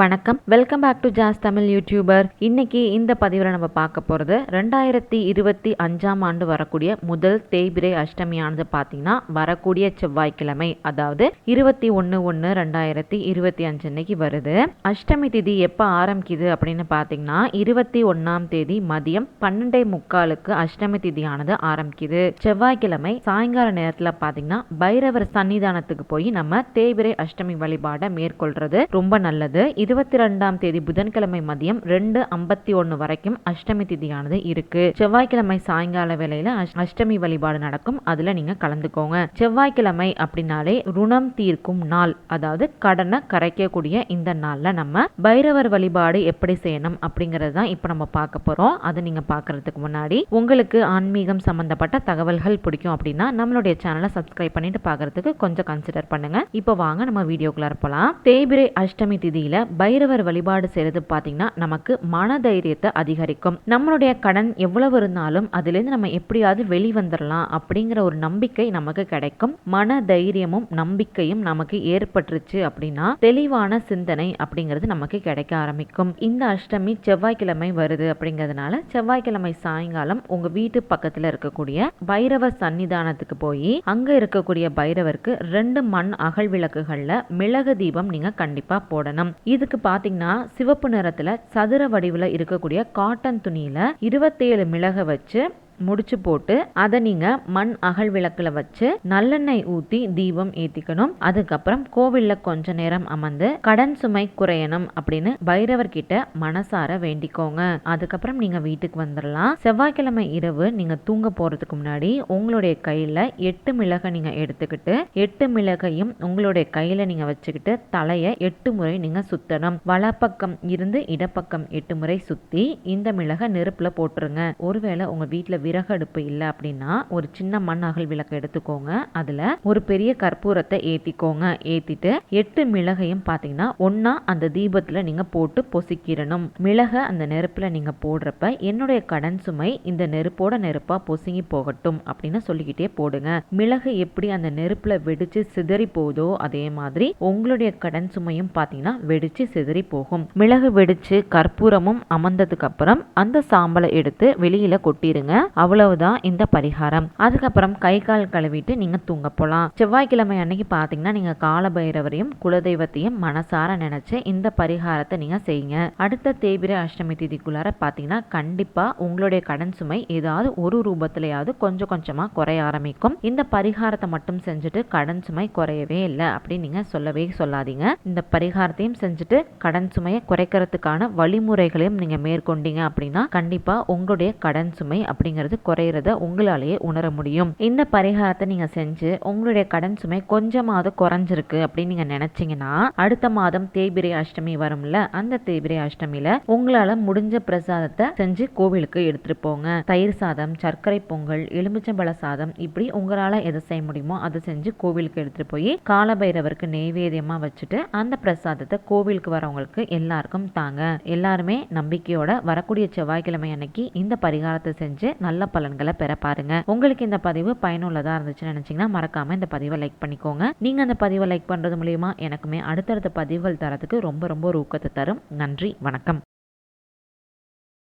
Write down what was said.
வணக்கம். Welcome back to Jas Tamil YouTuber இன்னைக்கு இந்த பதிவில் நம்ம பார்க்க போகிறது ரெண்டாயிரத்தி இருபத்தி அஞ்சாம் ஆண்டு வரக்கூடிய முதல் தேய்பிரை அஷ்டமியானது பார்த்தீங்கன்னா வரக்கூடிய செவ்வாய்க்கிழமை அதாவது இருபத்தி ஒன்று ஒன்று ரெண்டாயிரத்தி இருபத்தி அஞ்சு அன்னைக்கு வருது. அஷ்டமி திதி எப்போ ஆரம்பிக்குது அப்படின்னு பார்த்தீங்கன்னா இருபத்தி ஒன்றாம் தேதி மதியம் பன்னெண்டே முக்காலுக்கு அஷ்டமி திதியானது ஆரம்பிக்குது. செவ்வாய்க்கிழமை சாயங்கால நேரத்தில் பார்த்தீங்கன்னா பைரவர் சன்னிதானத்துக்கு போய் நம்ம தேய்பிரை அஷ்டமி வழிபாடை மேற்கொள்றது ரொம்ப நல்லது. இருபத்தி ரெண்டாம் தேதி புதன்கிழமை மதியம் ரெண்டு ஐம்பத்தி ஒன்று வரைக்கும் அஷ்டமி திதியானது இருக்கு. செவ்வாய்க்கிழமை சாயங்கால வேலையில அஷ்டமி வழிபாடு நடக்கும். அதுல நீங்க கலந்துக்கோங்க. செவ்வாய்க்கிழமை அப்படின்னாலே ருணம் தீர்க்கும் நாள் அதாவது கடனை கரைக்கக்கூடிய இந்த நாள்ல நம்ம பைரவர் வழிபாடு எப்படி செய்யணும் அப்படிங்கறது தான் இப்போ நம்ம பார்க்க போறோம். அதை நீங்க பார்க்கறதுக்கு முன்னாடி உங்களுக்கு ஆன்மீகம் சம்பந்தப்பட்ட தகவல்கள் பிடிக்கும் அப்படின்னா நம்மளுடைய சேனலை சப்ஸ்கிரைப் பண்ணிட்டு பார்க்கறதுக்கு கொஞ்சம் கன்சிடர் பண்ணுங்க. இப்போ வாங்க நம்ம வீடியோக்குள்ள போலாம். தேய்பிரை அஷ்டமி திதியில பைரவர் வழிபாடு செய்கிறது பார்த்தீங்கன்னா நமக்கு மன தைரியத்தை அதிகரிக்கும். நம்மளுடைய கடன் எவ்வளவு இருந்தாலும் அதுலேருந்து நம்ம எப்படியாவது வெளிவந்துடலாம் அப்படிங்கிற ஒரு நம்பிக்கை நமக்கு கிடைக்கும். மன தைரியமும் நம்பிக்கையும் நமக்கு ஏற்பட்டுருச்சு அப்படின்னா தெளிவான சிந்தனை அப்படிங்கிறது நமக்கு கிடைக்க ஆரம்பிக்கும். இந்த அஷ்டமி செவ்வாய்க்கிழமை வருது அப்படிங்கிறதுனால செவ்வாய்க்கிழமை சாயங்காலம் உங்க வீட்டு பக்கத்துல இருக்கக்கூடிய பைரவர் சன்னிதானத்துக்கு போய் அங்க இருக்கக்கூடிய பைரவருக்கு ரெண்டு மண் அகல் விளக்குகள்ல மிளகு தீபம் நீங்க கண்டிப்பா போடணும். இது இதுக்கு பார்த்தீங்கன்னா சிவப்பு நிறத்தில் சதுர வடிவில் இருக்கக்கூடிய காட்டன் துணியில் இருபத்தேழு மிளகை வச்சு முடிச்சு போட்டு அதை நீங்க மண் அகல் விளக்குல வச்சு நல்லெண்ணெய் ஊத்தி தீபம் ஏத்திக்கணும். அதுக்கப்புறம் கோவில்ல கொஞ்ச நேரம் அமர்ந்து கடன் சுமை குறையணும் அப்படின்னு பைரவர் கிட்ட மனசார வேண்டிக்கோங்க. அதுக்கப்புறம் நீங்க வீட்டுக்கு வந்துடலாம் செவ்வாய்க்கிழமை இரவு நீங்க தூங்க போறதுக்கு முன்னாடி உங்களுடைய கையில எட்டு மிளகை நீங்க எடுத்துக்கிட்டு எட்டு மிளகையும் உங்களுடைய கையில நீங்க வச்சுக்கிட்டு தலைய எட்டு முறை நீங்க சுத்தணும். வலப்பக்கம் இருந்து இடப்பக்கம் எட்டு முறை சுத்தி இந்த மிளகை நெருப்புல போட்டுருங்க. ஒருவேளை உங்க வீட்டுல விறகு அடுப்பு இல்லை அப்படின்னா ஒரு சின்ன மண் அகல் விளக்கு எடுத்துக்கோங்க. அதில் ஒரு பெரிய கற்பூரத்தை ஏற்றிக்கோங்க ஏற்றிட்டு எட்டு மிளகையும் பார்த்தீங்கன்னா ஒன்றா அந்த தீபத்தில் நீங்கள் போட்டு பொசிக்கிடணும். மிளகை அந்த நெருப்பில் நீங்கள் போடுறப்ப என்னுடைய கடன் சுமை இந்த நெருப்போட நெருப்பாக பொசுங்கி போகட்டும் அப்படின்னு சொல்லிக்கிட்டே போடுங்க. மிளகு எப்படி அந்த நெருப்பில் வெடிச்சு சிதறி போதோ அதே மாதிரி உங்களுடைய கடன் சுமையும் பார்த்தீங்கன்னா வெடிச்சு சிதறி போகும். மிளகு வெடிச்சு கற்பூரமும் அமர்ந்ததுக்கு அப்புறம் அந்த சாம்பலை எடுத்து வெளியில கொட்டிருங்க அவ்வளவுதான் இந்த பரிகாரம். அதுக்கப்புறம் கை கால் கழுவிட்டு நீங்க தூங்க போலாம். செவ்வாய்க்கிழமை அன்னைக்கு பாத்தீங்கன்னா நீங்க கால பைரவரையும் குலதெய்வத்தையும் மனசார நினைச்சு இந்த பரிகாரத்தை நீங்க செய்யுங்க. அடுத்த தேய்பிர அஷ்டமி திதிக்குள்ளார பாத்தீங்கன்னா கண்டிப்பா உங்களுடைய கடன் சுமை ஏதாவது ஒரு ரூபத்திலேயாவது கொஞ்சம் கொஞ்சமா குறைய ஆரம்பிக்கும். இந்த பரிகாரத்தை மட்டும் செஞ்சுட்டு கடன் சுமை குறையவே இல்லை அப்படின்னு நீங்க சொல்லவே சொல்லாதீங்க. இந்த பரிகாரத்தையும் செஞ்சுட்டு கடன் சுமையை குறைக்கிறதுக்கான வழிமுறைகளையும் நீங்க மேற்கொண்டீங்க அப்படின்னா கண்டிப்பா உங்களுடைய கடன் சுமை அப்படிங்கிறது அப்படிங்கிறது குறையிறத உங்களாலேயே உணர முடியும். இந்த பரிகாரத்தை நீங்க செஞ்சு உங்களுடைய கடன் சுமை கொஞ்சமாவது குறைஞ்சிருக்கு அப்படின்னு நீங்க நினைச்சீங்கன்னா அடுத்த மாதம் தேய்பிரை அஷ்டமி வரும்ல அந்த தேய்பிரை அஷ்டமியில உங்களால முடிஞ்ச பிரசாதத்தை செஞ்சு கோவிலுக்கு எடுத்துட்டு போங்க. தயிர் சாதம் சர்க்கரை பொங்கல் எலுமிச்சம்பழ சாதம் இப்படி உங்களால எதை செய்ய முடியுமோ அதை செஞ்சு கோவிலுக்கு எடுத்துட்டு போய் காலபைரவருக்கு நெய்வேதியமா வச்சுட்டு அந்த பிரசாதத்தை கோவிலுக்கு வரவங்களுக்கு எல்லாருக்கும் தாங்க. எல்லாருமே நம்பிக்கையோட வரக்கூடிய செவ்வாய்க்கிழமை அன்னைக்கு இந்த பரிகாரத்தை செஞ்சு நல்ல பலன்களை பெற பாருங்க. உங்களுக்கு இந்த பதிவு பயனுள்ளதா இருந்துச்சுன்னு நினைச்சீங்கன்னா மறக்காம இந்த பதிவை லைக் பண்ணிக்கோங்க. நீங்க அந்த பதிவை லைக் பண்றது மூலியமா எனக்குமே அடுத்தடுத்த பதிவுகள் தரத்துக்கு ரொம்ப ரொம்ப ஊக்கத்தை தரும். நன்றி வணக்கம்.